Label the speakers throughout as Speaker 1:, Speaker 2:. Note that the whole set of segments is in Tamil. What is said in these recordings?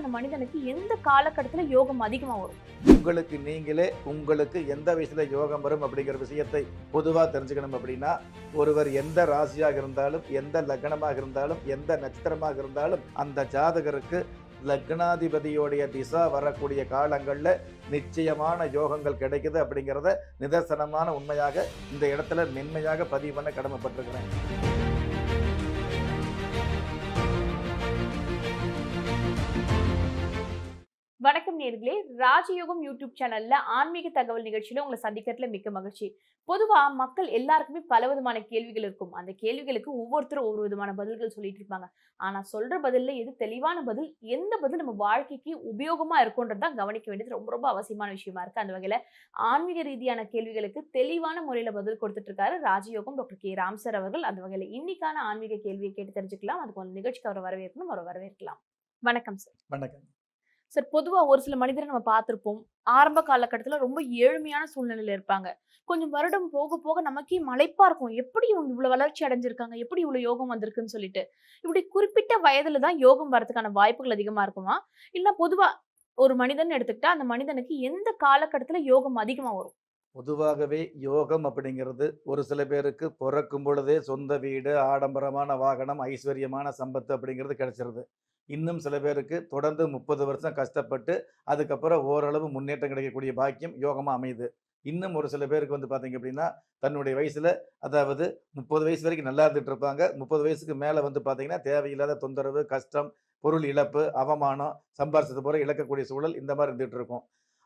Speaker 1: அந்த மனிதனுக்கு எந்த காலகட்டத்தில் யோகம் அதிகமாக வரும்?
Speaker 2: உங்களுக்கு நீங்களே உங்களுக்கு எந்த வயசுல யோகம் வரும் அப்படிங்கிற விஷயத்தை பொதுவாக தெரிஞ்சுக்கணும் அப்படின்னா ஒருவர் எந்த ராசியாக இருந்தாலும் எந்த லக்னமாக இருந்தாலும் எந்த நட்சத்திரமாக இருந்தாலும் அந்த ஜாதகருக்கு லக்னாதிபதியோடைய திசா வரக்கூடிய காலங்களில் நிச்சயமான யோகங்கள் கிடைக்குது அப்படிங்கிறத நிதர்சனமான உண்மையாக இந்த இடத்துல மென்மையாக பதிவு பண்ண கடமைப்பட்டிருக்கிறேன்.
Speaker 1: வணக்கம் நேர்களே. ராஜயோகம் யூடியூப் சேனல்ல ஆன்மீக தகவல் நிகழ்ச்சியில உங்களை சந்திக்கிறதுல மிக்க மகிழ்ச்சி. பொதுவா மக்கள் எல்லாருக்குமே பல விதமான கேள்விகள் இருக்கும். அந்த கேள்விகளுக்கு ஒவ்வொருத்தரும் ஒவ்வொரு விதமான பதில்கள் சொல்லிட்டு இருப்பாங்க. ஆனா சொல்ற பதில்ல எது தெளிவான பதில் எந்த பதில் நம்ம வாழ்க்கைக்கு உபயோகமா இருக்கும்ன்றதான் கவனிக்க வேண்டியது ரொம்ப ரொம்ப அவசியமான விஷயமா இருக்கு. அந்த வகையில ஆன்மீக ரீதியான கேள்விகளுக்கு தெளிவான முறையில பதில் கொடுத்துட்டு இருக்காரு ராஜயோகம் டாக்டர் கே. ராம் சார் அவர்கள். அந்த வகையில இன்னைக்கான ஆன்மீக கேள்வியை கேட்டு தெரிஞ்சுக்கலாம். அதுக்கு ஒரு நிகழ்ச்சிக்கு அவரை வரவேற்கணும். அவரை வரவேற்கலாம். வணக்கம் சார்.
Speaker 2: வணக்கம்.
Speaker 1: சார் பொதுவாக ஒரு சில மனிதரை நம்ம பார்த்துருப்போம். ஆரம்ப காலகட்டத்துல ரொம்ப ஏழ்மையான சூழ்நிலையில இருப்பாங்க. கொஞ்சம் வருடம் போக போக நமக்கே மலைப்பா இருக்கும். எப்படி இவங்க இவ்வளவு வளர்ச்சி அடைஞ்சிருக்காங்க? எப்படி இவ்வளவு யோகம் வந்திருக்குன்னு சொல்லிட்டு. இப்படி குறிப்பிட்ட வயதுல தான் யோகம் வரதுக்கான வாய்ப்புகள் அதிகமா இருக்குமா? இல்லை பொதுவா ஒரு மனிதன் எடுத்துக்கிட்டா அந்த மனிதனுக்கு எந்த காலகட்டத்துல யோகம் அதிகமா வரும்?
Speaker 2: பொதுவாகவே யோகம் அப்படிங்கிறது ஒரு சில பேருக்கு பிறக்கும் பொழுதே சொந்த வீடு ஆடம்பரமான வாகனம் ஐஸ்வர்யமான சம்பத்து அப்படிங்கிறது கிடைச்சிருது. இன்னும் சில பேருக்கு தொடர்ந்து முப்பது வருஷம் கஷ்டப்பட்டு அதுக்கப்புறம் ஓரளவு முன்னேற்றம் கிடைக்கக்கூடிய பாக்கியம் யோகமாக அமையுது. இன்னும் ஒரு சில பேருக்கு வந்து பார்த்தீங்க அப்படின்னா தன்னுடைய வயசில் அதாவது முப்பது வயசு வரைக்கும் நல்லா இருந்துட்டு இருப்பாங்க. முப்பது வயசுக்கு மேலே வந்து பார்த்தீங்கன்னா தேவையில்லாத தொந்தரவு கஷ்டம் பொருள் இழப்பு அவமானம் சம்பாரிச்சது போகிற இழக்கக்கூடிய சூழல் இந்த மாதிரி இருந்துகிட்டு இருக்கும்.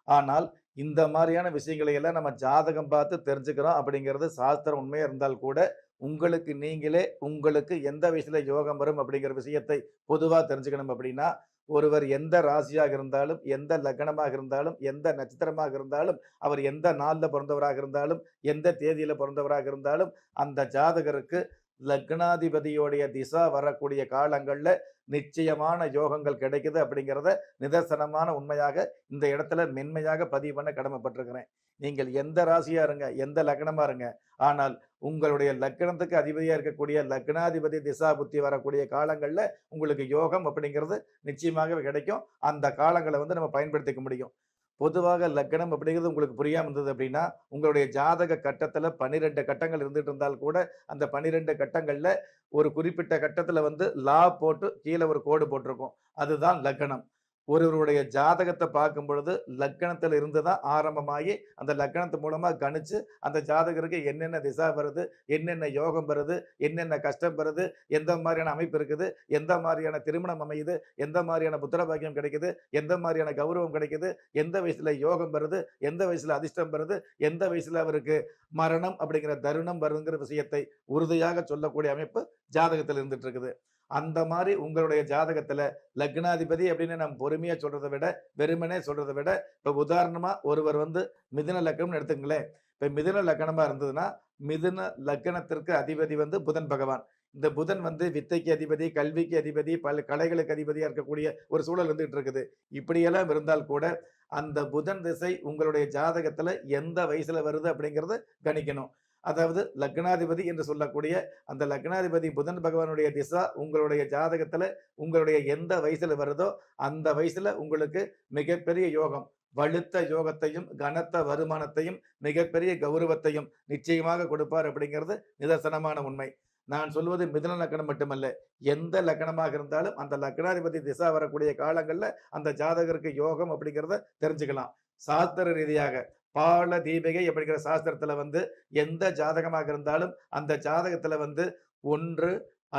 Speaker 2: ஆனால் இந்த மாதிரியான விஷயங்களை எல்லாம் நம்ம ஜாதகம் பார்த்து தெரிஞ்சுக்கிறோம் அப்படிங்கிறது சாஸ்திரம் உண்மையாக இருந்தால் கூட உங்களுக்கு நீங்களே உங்களுக்கு எந்த வயசுல யோகம் வரும் அப்படிங்கிற விஷயத்தை பொதுவாக தெரிஞ்சுக்கணும் அப்படின்னா ஒருவர் எந்த ராசியாக இருந்தாலும் எந்த லக்னமாக இருந்தாலும் எந்த நட்சத்திரமாக இருந்தாலும் அவர் எந்த நாளில் பிறந்தவராக இருந்தாலும் எந்த தேதியில் பிறந்தவராக இருந்தாலும் அந்த ஜாதகருக்கு லக்னாதிபதியோடைய திசா வரக்கூடிய காலங்களில் நிச்சயமான யோகங்கள் கிடைக்குது அப்படிங்கிறத நிதர்சனமான உண்மையாக இந்த இடத்துல மென்மையாக பதிவு பண்ண கடமைப்பட்டிருக்கிறேன். நீங்கள் எந்த ராசியா இருங்க எந்த லக்னமா இருங்க ஆனால் உங்களுடைய லக்னத்துக்கு அதிபதியா இருக்கக்கூடிய லக்னாதிபதி திசா புத்தி வரக்கூடிய காலங்கள்ல உங்களுக்கு யோகம் அப்படிங்கிறது நிச்சயமாகவே கிடைக்கும். அந்த காலங்களை வந்து நம்ம பயன்படுத்திக்க முடியும். பொதுவாக லக்னம் அப்படிங்கிறது உங்களுக்கு புரியாமல் இருந்தது அப்படின்னா உங்களுடைய ஜாதக கட்டத்தில் பன்னிரெண்டு கட்டங்கள் இருந்துட்டு இருந்தால் கூட அந்த பன்னிரெண்டு கட்டங்களில் ஒரு குறிப்பிட்ட கட்டத்தில் வந்து லா போட்டு கீழே ஒரு கோடு போட்டிருக்கும். அதுதான் லக்னம் ஒருவருடைய ஜாதகத்தை பார்க்கும் பொழுது லக்கணத்தில் இருந்து தான் ஆரம்பமாகி அந்த லக்கணத்து மூலமாக கணிச்சு அந்த ஜாதகருக்கு என்னென்ன திசா வருது என்னென்ன யோகம் வருது என்னென்ன கஷ்டம் வருது எந்த மாதிரியான அமைப்பு இருக்குது எந்த மாதிரியான திருமணம் அமையுது எந்த மாதிரியான புத்திர பாக்கியம் கிடைக்குது எந்த மாதிரியான கௌரவம் கிடைக்குது எந்த வயசுல யோகம் வருது எந்த வயசுல அதிர்ஷ்டம் வருது எந்த வயசுல அவருக்கு மரணம் அப்படிங்கிற தருணம் வருங்கிற விஷயத்தை உறுதியாக சொல்லக்கூடிய அமைப்பு ஜாதகத்தில் இருந்துட்டு இருக்குது. அந்த மாதிரி உங்களுடைய ஜாதகத்துல லக்னாதிபதி அப்படின்னு நம்ம பொறுமையா சொல்றதை விட வெறுமனே சொல்றதை விட இப்ப உதாரணமா ஒருவர் வந்து மிதுன லக்னம்னு எடுத்துங்களேன் இப்ப மிதுன லக்னமா இருந்ததுன்னா மிதுன லக்னத்திற்கு அதிபதி வந்து புதன் பகவான். இந்த புதன் வந்து வித்தைக்கு அதிபதி கல்விக்கு அதிபதி பல கலைகளுக்கு அதிபதியா இருக்கக்கூடிய ஒரு சூழல் இருந்துகிட்டு இருக்குது. இப்படியெல்லாம் இருந்தால் கூட அந்த புதன் திசை உங்களுடைய ஜாதகத்துல எந்த வயசுல வருது அப்படிங்கிறத கணிக்கணும். அதாவது லக்னாதிபதி என்று சொல்லக்கூடிய அந்த லக்னாதிபதி புதன் பகவானுடைய திசா உங்களுடைய ஜாதகத்துல உங்களுடைய எந்த வயசுல வருதோ அந்த வயசுல உங்களுக்கு மிகப்பெரிய யோகம். வலுத்த யோகத்தையும் கனத்த வருமானத்தையும் மிகப்பெரிய கௌரவத்தையும் நிச்சயமாக கொடுப்பார் அப்படிங்கிறது நிதர்சனமான உண்மை. நான் சொல்வது மிதுன லக்கணம் மட்டுமல்ல. எந்த லக்கணமாக இருந்தாலும் அந்த லக்னாதிபதி திசா வரக்கூடிய காலங்கள்ல அந்த ஜாதகருக்கு யோகம் அப்படிங்கிறத தெரிஞ்சுக்கலாம். சாஸ்திர ரீதியாக பால தீபிகை அப்படிங்கிற சாஸ்திரத்துல வந்து எந்த ஜாதகமாக இருந்தாலும் அந்த ஜாதகத்துல வந்து ஒன்று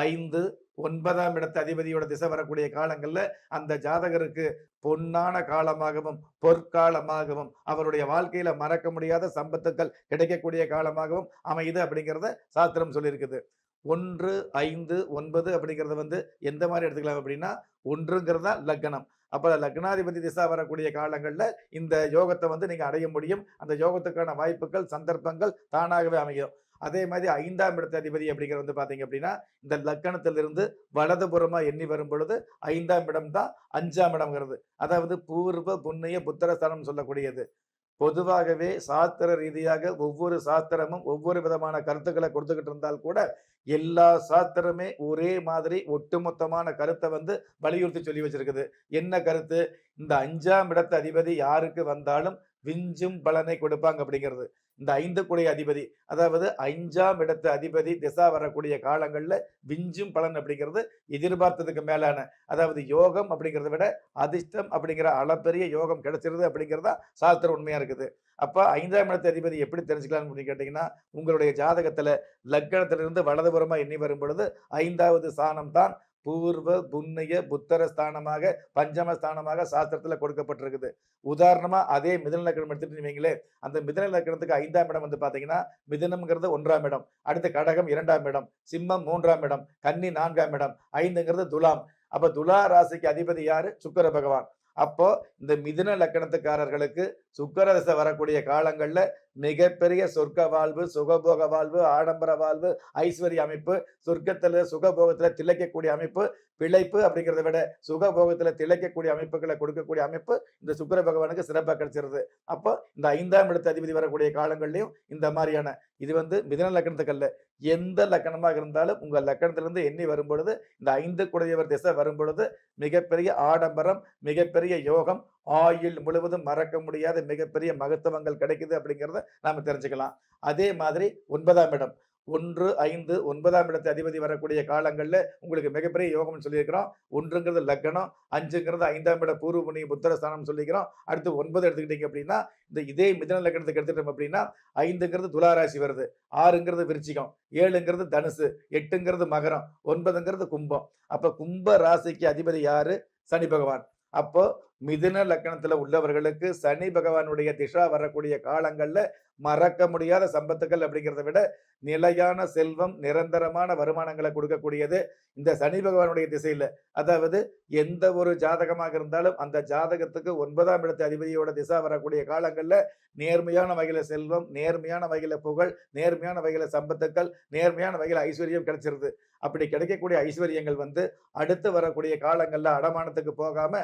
Speaker 2: ஐந்து ஒன்பதாம் இடத்து அதிபதியோட திசை வரக்கூடிய காலங்கள்ல அந்த ஜாதகருக்கு பொன்னான காலமாகவும் பொற்காலமாகவும் அவருடைய வாழ்க்கையில மறக்க முடியாத சம்பத்துக்கள் கிடைக்கக்கூடிய காலமாகவும் அமையுது அப்படிங்கிறத சாஸ்திரம் சொல்லியிருக்குது. ஒன்று ஐந்து ஒன்பது அப்படிங்கிறத வந்து எந்த மாதிரி எடுத்துக்கலாம் அப்படின்னா ஒன்றுங்கிறது தான் லக்னம் அப்போ லக்னாதிபதி திசா வரக்கூடிய காலங்களில் இந்த யோகத்தை வந்து நீங்கள் அடைய முடியும். அந்த யோகத்துக்கான வாய்ப்புகள் சந்தர்ப்பங்கள் தானாகவே அமையும். அதே மாதிரி ஐந்தாம் இடத்த அதிபதி அப்படிங்கிறது வந்து பார்த்தீங்க அப்படின்னா இந்த லக்கணத்திலிருந்து வலதுபுறமாக எண்ணி வரும் பொழுது ஐந்தாம் இடம் தான் அஞ்சாம் இடம்ங்கிறது. அதாவது பூர்வ புண்ணிய புத்திரஸ்தானம் சொல்லக்கூடியது. பொதுவாகவே சாஸ்திர ரீதியாக ஒவ்வொரு சாஸ்திரமும் ஒவ்வொரு விதமான கருத்துக்களை கொடுத்துக்கிட்டு இருந்தால் கூட எல்லா சாஸ்திரமே ஒரே மாதிரி ஒட்டுமொத்தமான கருத்தை வந்து வலியுறுத்தி சொல்லி வச்சிருக்குது. என்ன கருத்து? இந்த அஞ்சாம் இடத்து அதிபதி யாருக்கு வந்தாலும் விஞ்சும் பலனை கொடுப்பாங்க அப்படிங்கிறது. இந்த ஐந்து குடைய அதிபதி அதாவது ஐந்தாம் இடத்து அதிபதி திசா வரக்கூடிய காலங்களில் விஞ்சும் பலன் அப்படிங்கிறது எதிர்பார்த்ததுக்கு மேலான அதாவது யோகம் அப்படிங்கிறத விட அதிர்ஷ்டம் அப்படிங்கிற அளப்பெரிய யோகம் கிடைச்சிருது அப்படிங்கிறதா சாஸ்திரம் உண்மையாக இருக்குது. அப்போ ஐந்தாம் இடத்து அதிபதி எப்படி தெரிஞ்சுக்கலாம்னு அப்படின்னு கேட்டிங்கன்னா உங்களுடைய ஜாதகத்தில் லக்கணத்திலிருந்து வலதுபுறமாக எண்ணி வரும் பொழுது ஐந்தாவது சாணம் தான் பூர்வ புண்ணிய புத்தர ஸ்தானமாக பஞ்சம ஸ்தானமாக சாஸ்திரத்தில் கொடுக்கப்பட்டிருக்குது. உதாரணமா அதே மிதன லக்கணம் எடுத்துட்டு வைங்களேன். அந்த மிதன லக்கணத்துக்கு ஐந்தாம் இடம் வந்து பாத்தீங்கன்னா மிதனம்ங்கிறது ஒன்றாம் இடம். அடுத்து கடகம் இரண்டாம் இடம். சிம்மம் மூன்றாம் இடம். கன்னி நான்காம் இடம். ஐந்துங்கிறது துலாம். அப்ப துலா ராசிக்கு அதிபதி யாரு? சுக்கர பகவான். அப்போ இந்த மிதுன லக்கணத்துக்காரர்களுக்கு சுக்கரதசை வரக்கூடிய காலங்கள்ல மிகப்பெரிய சொர்க்க வாழ்வு சுகபோக வாழ்வு ஆடம்பர வாழ்வு ஐஸ்வர்ய அமைப்பு சொர்க்கத்துல சுகபோகத்துல திளைக்கக்கூடிய அமைப்பு பிழைப்பு அப்படிங்கிறத விட சுகபோகத்துல திளைக்கக்கூடிய அமைப்புகளை கொடுக்கக்கூடிய அமைப்பு இந்த சுக்கர பகவானுக்கு சிறப்பாக கிடைச்சிருது. அப்போ இந்த ஐந்தாம் இடத்து அதிபதி வரக்கூடிய காலங்கள்லையும் இந்த மாதிரியான இது வந்து மிதன லக்கணத்துக்கு அல்ல எந்த லக்கணமாக இருந்தாலும் உங்கள் லக்கணத்திலிருந்து எண்ணி வரும் பொழுது இந்த ஐந்து குடையவர் திசை வரும் பொழுது மிகப்பெரிய ஆடம்பரம் மிகப்பெரிய யோகம் ஆயுள் முழுவதும் மறக்க முடியாத மிகப்பெரிய மகத்துவங்கள் கிடைக்குது அப்படிங்கிறத நாம் தெரிஞ்சுக்கலாம். அதே மாதிரி ஒன்பதாம் இடம். ஒன்று ஐந்து ஒன்பதாம் இடத்து அதிபதி வரக்கூடிய காலங்களில் உங்களுக்கு மிகப்பெரிய யோகம்னு சொல்லியிருக்கிறோம். ஒன்றுங்கிறது லக்கணம் அஞ்சுங்கிறது ஐந்தாம் இட பூர்வ புண்ணிய புத்திரஸ்தானம் சொல்லிக்கிறோம் அடுத்து ஒன்பது எடுத்துக்கிட்டீங்க அப்படின்னா இந்த இதே மிதன லக்கணத்துக்கு எடுத்துட்டோம் அப்படின்னா ஐந்துங்கிறது துளாராசி வருது. ஆறுங்கிறது விருச்சிகம் ஏழுங்கிறது தனுசு எட்டுங்கிறது மகரம் ஒன்பதுங்கிறது கும்பம். அப்போ கும்ப ராசிக்கு அதிபதி யாரு? சனி பகவான். அப்போ மிதுன லக்கணத்துல உள்ளவர்களுக்கு சனி பகவானுடைய திசா வரக்கூடிய காலங்கள்ல மறக்க முடியாத சம்பத்துக்கள் அப்படிங்கிறத விட நிலையான செல்வம் நிரந்தரமான வருமானங்களை கொடுக்கக்கூடியது இந்த சனி பகவானுடைய திசையில. அதாவது எந்த ஒரு ஜாதகமாக இருந்தாலும் அந்த ஜாதகத்துக்கு ஒன்பதாம் இடத்து அதிபதியோட திசா வரக்கூடிய காலங்கள்ல நேர்மையான வகையில செல்வம் நேர்மையான வகையில புகழ் நேர்மையான வகையில சம்பத்துக்கள் நேர்மையான வகையில ஐஸ்வர்யம் கிடைச்சிருது. அப்படி கிடைக்கக்கூடிய ஐஸ்வர்யங்கள் வந்து அடுத்து வரக்கூடிய காலங்கள்ல அடமானத்துக்கு போகாம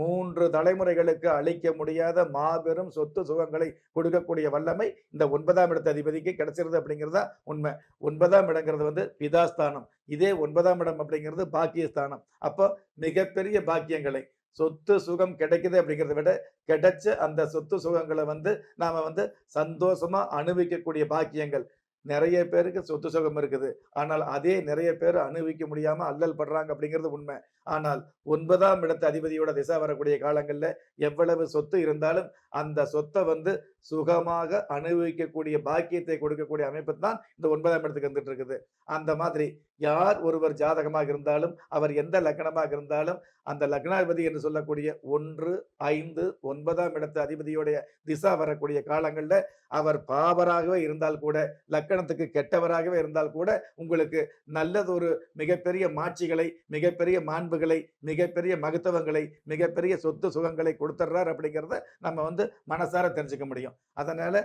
Speaker 2: மூன்று தலைமுறைகளுக்கு அளிக்க முடியாத மாபெரும் சொத்து சுகங்களை கொடுக்கக்கூடிய வல்லமை இந்த ஒன்பதாம் இடத்து அதிபதிக்கு கிடைச்சிருது அப்படிங்கிறது தான் உண்மை. ஒன்பதாம் இடங்கிறது வந்து பிதாஸ்தானம். இதே ஒன்பதாம் இடம் அப்படிங்கிறது பாக்கியஸ்தானம். அப்போ மிகப்பெரிய பாக்கியங்களை சொத்து சுகம் கிடைக்குது அப்படிங்கிறத விட கிடைச்ச அந்த சொத்து சுகங்களை வந்து நாம வந்து சந்தோஷமா அனுபவிக்கக்கூடிய பாக்கியங்கள். நிறைய பேருக்கு சொத்து சுகம் இருக்குது. ஆனால் அதே நிறைய பேர் அனுபவிக்க முடியாம அல்லல் படுறாங்க அப்படிங்கிறது உண்மை. ஆனால் ஒன்பதாம் இடத்து அதிபதியோட திசை வரக்கூடிய காலங்கள்ல எவ்வளவு சொத்து இருந்தாலும் அந்த சொத்தை வந்து சுகமாக அனுபவிக்கக்கூடிய பாக்கியத்தை கொடுக்கக்கூடிய அமைப்பு தான் இந்த ஒன்பதாம் இடத்துக்கு வந்துட்டு இருக்குது. அந்த மாதிரி யார் ஒருவர் ஜாதகமாக இருந்தாலும் அவர் எந்த லக்கணமாக இருந்தாலும் அந்த லக்னாதிபதி என்று சொல்லக்கூடிய ஒன்று ஐந்து ஒன்பதாம் இடத்து அதிபதியுடைய திசா வரக்கூடிய காலங்களில் அவர் பாவராகவே இருந்தால் கூட லக்கணத்துக்கு கெட்டவராகவே இருந்தால் கூட உங்களுக்கு நல்லதொரு மிகப்பெரிய மாட்சிகளை மிகப்பெரிய மாண்புகளை மிகப்பெரிய மகத்துவங்களை மிகப்பெரிய சொத்து சுகங்களை கொடுத்துட்றார் அப்படிங்கிறத நம்ம வந்து மனசார தெரிஞ்சுக்க முடியும். அதனால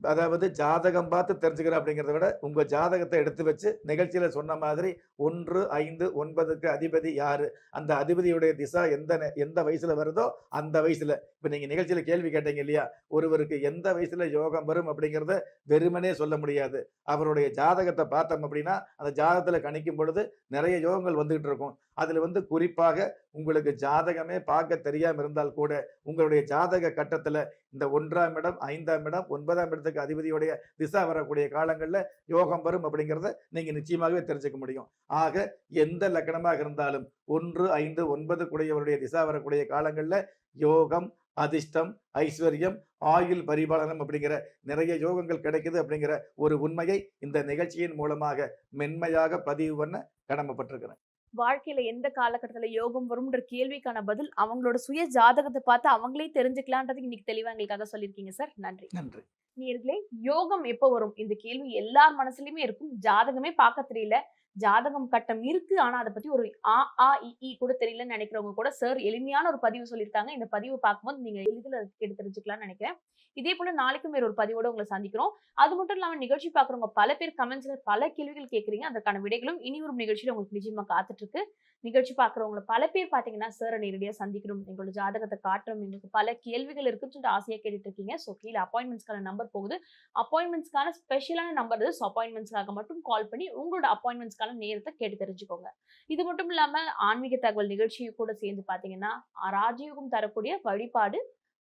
Speaker 2: அதாவது ஜாதகம் பார்த்து தெரிஞ்சுக்கிறோம் அப்படிங்கிறத விட உங்கள் ஜாதகத்தை எடுத்து வச்சு நிகழ்ச்சியில் சொன்ன மாதிரி ஒன்று ஐந்து ஒன்பதுக்கு அதிபதி யார்? அந்த அதிபதியுடைய திசா எந்த எந்த வயசில் வருதோ அந்த வயசில். இப்போ நீங்கள் நிகழ்ச்சியில் கேள்வி கேட்டீங்க இல்லையா? ஒருவருக்கு எந்த வயசில் யோகம் வரும் அப்படிங்கிறத வெறுமனே சொல்ல முடியாது. அவருடைய ஜாதகத்தை பார்த்தோம் அப்படின்னா அந்த ஜாதகத்தில் கணிக்கும் பொழுது நிறைய யோகங்கள் வந்துகிட்டு இருக்கும். அதுல வந்து குறிப்பாக உங்களுக்கு ஜாதகமே பார்க்க தெரியாம இருந்தால் கூட உங்களுடைய ஜாதக கட்டத்துல இந்த ஒன்றாம் இடம் ஐந்தாம் இடம் ஒன்பதாம் இடத்துக்கு அதிபதியுடைய திசா வரக்கூடிய காலங்கள்ல யோகம் வரும் அப்படிங்கிறத நீங்க நிச்சயமாகவே தெரிஞ்சுக்க முடியும். ஆக எந்த லக்கணமாக இருந்தாலும் ஒன்று ஐந்து ஒன்பது கூடியவருடைய திசா வரக்கூடிய காலங்கள்ல யோகம் அதிர்ஷ்டம் ஐஸ்வர்யம் ஆயுள் பரிபாலனம் அப்படிங்கிற நிறைய யோகங்கள் கிடைக்குது அப்படிங்கிற ஒரு உண்மையை இந்த நிகழ்ச்சியின் மூலமாக மென்மையாக பதிவு பண்ண கடமைப்பட்டிருக்கிறேன்.
Speaker 1: வாழ்க்கையில எந்த காலகட்டத்துல யோகம் வரும்ன்ற கேள்விக்கான பதில் அவங்களோட சுய ஜாதகத்தை பார்த்து அவங்களே தெரிஞ்சுக்கலான்றதுக்கு இன்னைக்கு தெளிவா எங்களுக்காக சொல்லியிருக்கீங்க சார். நன்றி.
Speaker 2: நன்றி.
Speaker 1: நேர்களே யோகம் எப்போ வரும்? இந்த கேள்வி எல்லார் மனசுலயுமே இருக்கும். ஜாதகமே பார்க்க தெரியல. ஜாதகம் கட்டம் இருக்கு. ஆனா அதை பத்தி ஒரு ஆ ஆ இ கூட தெரியலன்னு நினைக்கிறவங்க கூட சார் எளிமையான ஒரு பதிவு சொல்லியிருக்காங்க. இந்த பதிவு பார்க்கும்போது நீங்க எளிதில் எடுத்து தெரிஞ்சுக்கலாம்னு நினைக்கிறேன். இதே போல நாளைக்கும் வேற ஒரு பதிவோட உங்களை சந்திக்கிறோம். அது மட்டும் இல்லாமல் நிகழ்ச்சி பாக்குறவங்க பல பேர் கமெண்ட்ஸ்ல பல கேள்விகள் கேட்குறீங்க. அதற்கான விடைகளும் இனி ஒரு நிகழ்ச்சியில உங்களுக்கு நிஜமா காத்துட்டு இருக்கு நிகழ்ச்சி பார்க்குறவங்கள பல பேர் பாத்தீங்கன்னா சார் நேரடியா சந்திக்கணும். எங்களோட ஜாதகத்தை காட்டணும். எங்களுக்கு பல கேள்விகள் இருக்குன்னு சொல்லிட்டு ஆசையா கேட்டுட்டு இருக்கீங்க ஸோ கீழே அப்பாயின்மெண்ட்ஸ்க்கான நம்பர் போகுது. அப்பாயின்மெண்ட்ஸ்க்கான ஸ்பெஷலான நம்பர் இது ஸோ அப்பாயின்மெண்ட்ஸ்க்காக மட்டும் கால் பண்ணி உங்களோட அப்பாயின்மெண்ட்ஸ்க்கான நேரத்தை கேட்டு தெரிஞ்சுக்கோங்க. இது மட்டும் இல்லாம ஆன்மீக தகவல் நிகழ்ச்சியை கூட சேர்ந்து பாத்தீங்கன்னா ராஜயோகம் தரக்கூடிய வழிபாடு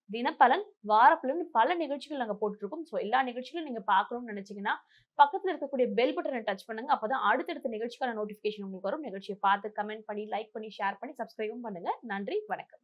Speaker 1: தினப்பலன் வாரப்பலன் பல நிகழ்ச்சிகள் நாங்க போட்டுருக்கோம். ஸோ எல்லா நிகழ்ச்சிகளும் நீங்க பார்க்கணும்னு நினைச்சீங்கன்னா பக்கத்துல இருக்கக்கூடிய பெல் பட்டனை டச் பண்ணுங்க. அப்பதான் அடுத்தடுத்த நிகழ்ச்சிக்கான நோட்டிபிகேஷன் உங்களுக்கு வரும். நிகழ்ச்சியை பார்த்து கமெண்ட் பண்ணி லைக் பண்ணி ஷேர் பண்ணி சப்ஸ்கிரைபும் பண்ணுங்க. நன்றி வணக்கம்.